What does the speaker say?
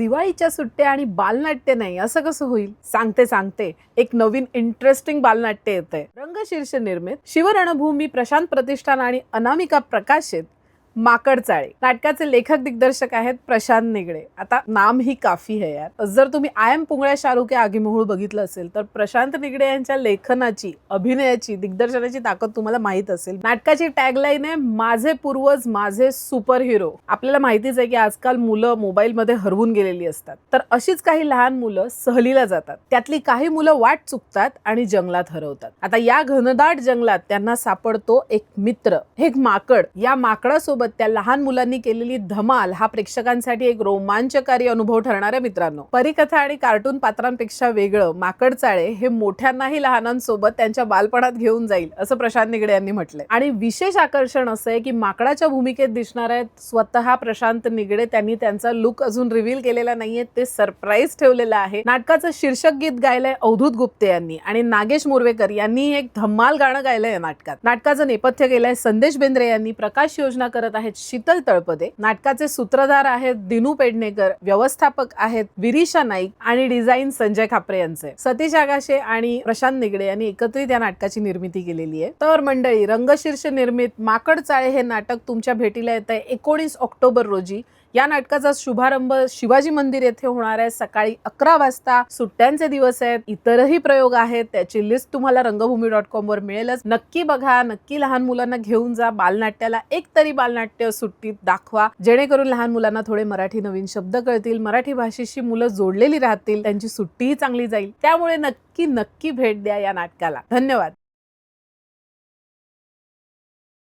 दिवाळीच्या सुट्ट्या आणि बालनाट्य नाही असं कसं होईल? सांगते सांगते. एक नवीन इंटरेस्टिंग बालनाट्य येतंय. रंगशीर्ष निर्मित शिवरणभूमी प्रशांत प्रतिष्ठान आणि अनामिका प्रकाशित माकड चाळे. नाटकाचे लेखक दिग्दर्शक आहेत प्रशांत निगडे. आता नाम ही काफी है यार. जर तुम्ही आय एम पुंगळ्या शाहरुख या आगीमोहूळ बघितलं असेल तर प्रशांत निगडे यांच्या लेखनाची अभिनयाची दिग्दर्शनाची ताकद तुम्हाला माहीत असेल. नाटकाची टॅगलाईन आहे माझे पूर्वज माझे सुपर हिरो आपल्याला माहितीच आहे की आजकाल मुलं मोबाईलमध्ये हरवून गेलेली असतात. तर अशीच काही लहान मुलं सहलीला जातात. त्यातली काही मुलं वाट चुकतात आणि जंगलात हरवतात. आता या घनदाट जंगलात त्यांना सापडतो एक मित्र. एक माकड. या माकडासोबत त्या लहान मुलांनी केलेली धमाल हा प्रेक्षकांसाठी एक रोमांचकारी अनुभव ठरणार आहे मित्रांनो. परिकथा आणि कार्टून पात्रांपेक्षा वेगळं माकड चाळे हे मोठ्यांनाही लहानांसोबत त्यांच्या बालपणात घेऊन जाईल असं प्रशांत निगडे यांनी म्हटलंय. आणि विशेष आकर्षण असं आहे की माकडाच्या भूमिकेत दिसणार आहेत स्वतः प्रशांत निगडे. त्यांनी त्यांचा लुक अजून रिव्हील केलेला नाहीये ते सरप्राईज ठेवलेलं आहे. नाटकाचं शीर्षक गीत गायलंय अवधूत गुप्ते यांनी आणि नागेश मुर्वेकर यांनी एक धम्माल गाणं गायलंय नाटकात. नाटकाचं नेपथ्य केलंय संदेश बेंद्रे यांनी. प्रकाश योजना करत आहेत शीतल तळपदे. नाटकाचे सूत्रधार आहेत दिनू पेडणेकर व्यवस्थापक आहेत विरिशा नाईक आणि डिझाईन संजय खापरे यांचे. सतीश आगाशे आणि प्रशांत निगडे यांनी एकत्रित या नाटकाची निर्मिती केलेली आहे. तर मंडळी रंगशीर्ष निर्मित माकड चाळे हे नाटक तुमच्या भेटीला येत आहे एकोणीस ऑक्टोबर रोजी. या नाटकाचा शुभारंभ शिवाजी मंदिर येथे होणार आहे. सकाळी अकरा वाजता सुट्ट्यांचे दिवस आहेत. इतरही प्रयोग आहेत. त्याची लिस्ट तुम्हाला रंगभूमी डॉट कॉम वर मिळेलच. नक्की बघा नक्की लहान मुलांना घेऊन जा. बालनाट्याला एक तरी बालनाट्य नाट्य सुट्टीत दाखवा. जेणेकरून लहान मुलांना थोडे मराठी नवीन शब्द कळतील मराठी भाषेशी मुलं जोडलेली राहतील त्यांची सुट्टीही चांगली जाईल. त्यामुळे नक्की नक्की भेट द्या या नाटकाला. धन्यवाद.